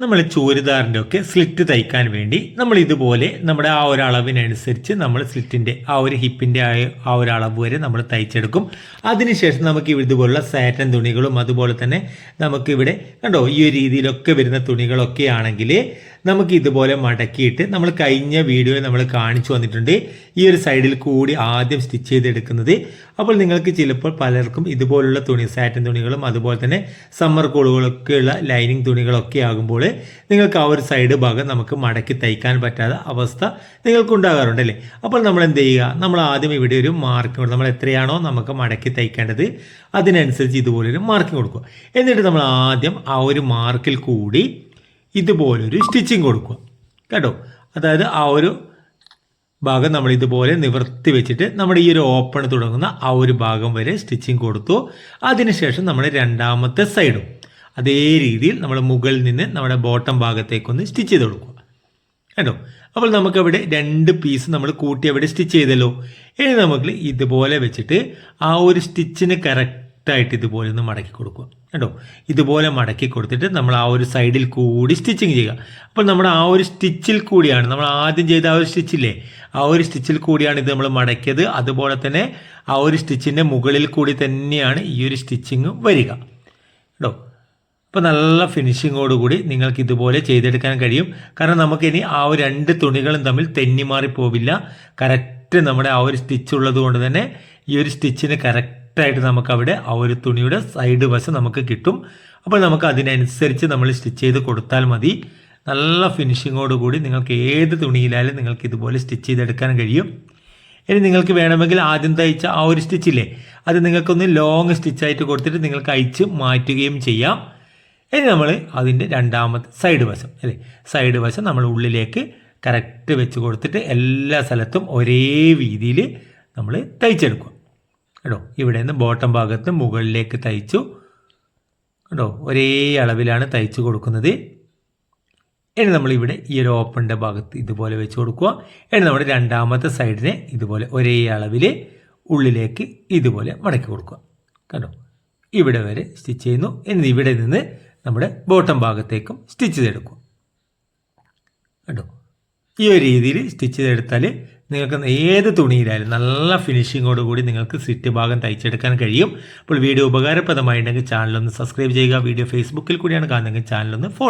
നമ്മൾ ചൂരിദാറിന്റെ ഒക്കെ സ്ലിറ്റ് തയ്ക്കാൻ വേണ്ടി നമ്മൾ ഇതുപോലെ നമ്മുടെ ആ ഒരു അളവിനനുസരിച്ച് നമ്മൾ സ്ലിറ്റിന്റെ ആ ഒരു ഹിപ്പിന്റെ ആ ഒരു അളവ് വരെ നമ്മൾ തയ്ച്ചെടുക്കും. അതിനുശേഷം നമുക്ക് ഇതുപോലുള്ള സാറ്റൻ തുണികളും അതുപോലെ തന്നെ നമുക്കിവിടെ കണ്ടോ ഈ ഒരു രീതിയിലൊക്കെ വരുന്ന തുണികളൊക്കെ ആണെങ്കിൽ നമുക്ക് ഇതുപോലെ മടക്കിയിട്ട് നമ്മൾ കഴിഞ്ഞ വീഡിയോയിൽ നമ്മൾ കാണിച്ചു വന്നിട്ടുണ്ട് ഈ ഒരു സൈഡിൽ കൂടി ആദ്യം സ്റ്റിച്ച് ചെയ്തെടുക്കുന്നത്. അപ്പോൾ നിങ്ങൾക്ക് ചിലപ്പോൾ പലർക്കും ഇതുപോലുള്ള തുണി സാറ്റൻ തുണികളും അതുപോലെ തന്നെ സമ്മർ കോളുകളൊക്കെയുള്ള ലൈനിങ് തുണികളൊക്കെ ആകുമ്പോൾ നിങ്ങൾക്ക് ആ ഒരു സൈഡ് ഭാഗം നമുക്ക് മടക്കി തയ്ക്കാൻ പറ്റാത്ത അവസ്ഥ നിങ്ങൾക്ക് ഉണ്ടാകാറുണ്ട് അല്ലേ? അപ്പോൾ നമ്മൾ എന്ത് ചെയ്യുക? നമ്മൾ ആദ്യം ഇവിടെ ഒരു മാർക്ക് നമ്മൾ എത്രയാണോ നമുക്ക് മടക്കി തയ്ക്കേണ്ടത് അതിനനുസരിച്ച് ഇതുപോലൊരു മാർക്കിംഗ് കൊടുക്കുക. എന്നിട്ട് നമ്മൾ ആദ്യം ആ ഒരു മാർക്കിൽ കൂടി ഇതുപോലൊരു സ്റ്റിച്ചിങ് കൊടുക്കുക. കേട്ടോ? അതായത് ആ ഒരു ഭാഗം നമ്മൾ ഇതുപോലെ നിവർത്തി വെച്ചിട്ട് നമ്മുടെ ഈ ഒരു ഓപ്പൺ തുടങ്ങുന്ന ആ ഒരു ഭാഗം വരെ സ്റ്റിച്ചിങ് കൊടുത്തു. അതിനുശേഷം നമ്മൾ രണ്ടാമത്തെ സൈഡും അതേ രീതിയിൽ നമ്മൾ മുകളിൽ നിന്ന് നമ്മുടെ ബോട്ടം ഭാഗത്തേക്കൊന്ന് സ്റ്റിച്ച് ചെയ്ത് കൊടുക്കുക. കേട്ടോ? അപ്പോൾ നമുക്കവിടെ രണ്ട് പീസ് നമ്മൾ കൂട്ടി അവിടെ സ്റ്റിച്ച് ചെയ്തല്ലോ. ഇനി നമുക്ക് ഇതുപോലെ വെച്ചിട്ട് ആ ഒരു സ്റ്റിച്ചിന് കറക്റ്റായിട്ട് ഇതുപോലെ ഒന്ന് മടക്കി കൊടുക്കുക. കേട്ടോ ഇതുപോലെ മടക്കി കൊടുത്തിട്ട് നമ്മൾ ആ ഒരു സൈഡിൽ കൂടി സ്റ്റിച്ചിങ് ചെയ്യുക. അപ്പോൾ നമ്മുടെ ആ ഒരു സ്റ്റിച്ചിൽ കൂടിയാണ് നമ്മൾ ആദ്യം ചെയ്ത ആ ഒരു സ്റ്റിച്ചില്ലേ ആ ഒരു സ്റ്റിച്ചിൽ കൂടിയാണ് ഇത് നമ്മൾ മടക്കിയത്. അതുപോലെ തന്നെ ആ ഒരു സ്റ്റിച്ചിന്റെ മുകളിൽ കൂടി തന്നെയാണ് ഈ ഒരു സ്റ്റിച്ചിങ് വരിക. കേട്ടോ അപ്പോൾ നല്ല ഫിനിഷിങ്ങോട് കൂടി നിങ്ങൾക്ക് ഇതുപോലെ ചെയ്തെടുക്കാൻ കഴിയും. കാരണം നമുക്കിനി ആ ഒരു രണ്ട് തുണികളും തമ്മിൽ തെന്നിമാറി പോവില്ല. കറക്റ്റ് നമ്മുടെ ആ ഒരു സ്റ്റിച്ച് ഉള്ളത് കൊണ്ട് തന്നെ ഈ ഒരു സ്റ്റിച്ചിന് കറക്റ്റായിട്ട് നമുക്ക് അവിടെ ആ ഒരു തുണിയുടെ സൈഡ് വശം നമുക്ക് കിട്ടും. അപ്പോൾ നമുക്ക് അതിനനുസരിച്ച് നമ്മൾ സ്റ്റിച്ച് ചെയ്ത് കൊടുത്താൽ മതി. നല്ല ഫിനിഷിങ്ങോട് കൂടി നിങ്ങൾക്ക് ഏത് തുണിയിലായാലും നിങ്ങൾക്ക് ഇതുപോലെ സ്റ്റിച്ച് ചെയ്തെടുക്കാൻ കഴിയും. ഇനി നിങ്ങൾക്ക് വേണമെങ്കിൽ ആദ്യം തയ്ച്ച ആ ഒരു സ്റ്റിച്ചില്ലേ അത് നിങ്ങൾക്കൊന്ന് ലോങ് സ്റ്റിച്ചായിട്ട് കൊടുത്തിട്ട് നിങ്ങൾക്ക് അയച്ച് മാറ്റുകയും ചെയ്യാം. ഇനി നമ്മൾ അതിന്റെ രണ്ടാമത്തെ സൈഡ് വശം അല്ലേ? സൈഡ് വശം നമ്മൾ ഉള്ളിലേക്ക് കറക്റ്റ് വെച്ച് കൊടുത്തിട്ട് എല്ലാ സ്ഥലത്തും ഒരേ രീതിയിൽ നമ്മൾ തയ്ച്ചെടുക്കുക. കേട്ടോ ഇവിടെ നിന്ന് ബോട്ടം ഭാഗത്ത് മുകളിലേക്ക് തയ്ച്ചു. കേട്ടോ ഒരേ അളവിലാണ് തയ്ച്ചു കൊടുക്കുന്നത്. ഇനി നമ്മളിവിടെ ഈ ഒരു ഓപ്പണിന്റെ ഭാഗത്ത് ഇതുപോലെ വെച്ച് കൊടുക്കുക. ഇനി നമ്മുടെ രണ്ടാമത്തെ സൈഡിനെ ഇതുപോലെ ഒരേ അളവിൽ ഉള്ളിലേക്ക് ഇതുപോലെ മടക്കി കൊടുക്കുക. കണ്ടോ? ഇവിടെ വരെ സ്റ്റിച്ച് ചെയ്യുന്നു. ഇനി ഇവിടെ നിന്ന് നമ്മുടെ ബോട്ടം ഭാഗത്തേക്കും സ്റ്റിച്ച് ചെയ്തെടുക്കുക. കണ്ടോ? ഈ ഒരു രീതിയിൽ സ്റ്റിച്ച് ചെയ്തെടുത്താൽ നിങ്ങൾക്ക് ഏത് തുണിയിലായാലും നല്ല ഫിനിഷിങ്ങോട് കൂടി നിങ്ങൾക്ക് സിറ്റ് ഭാഗം തയ്ച്ചെടുക്കാൻ കഴിയും. അപ്പോൾ വീഡിയോ ഉപകാരപ്രദമായിട്ടുണ്ടെങ്കിൽ ചാനലൊന്ന് സബ്സ്ക്രൈബ് ചെയ്യുക. വീഡിയോ ഫേസ്ബുക്കിൽ കൂടിയാണ് കാണുന്നതെങ്കിൽ ചാനലൊന്ന് ഫോളോ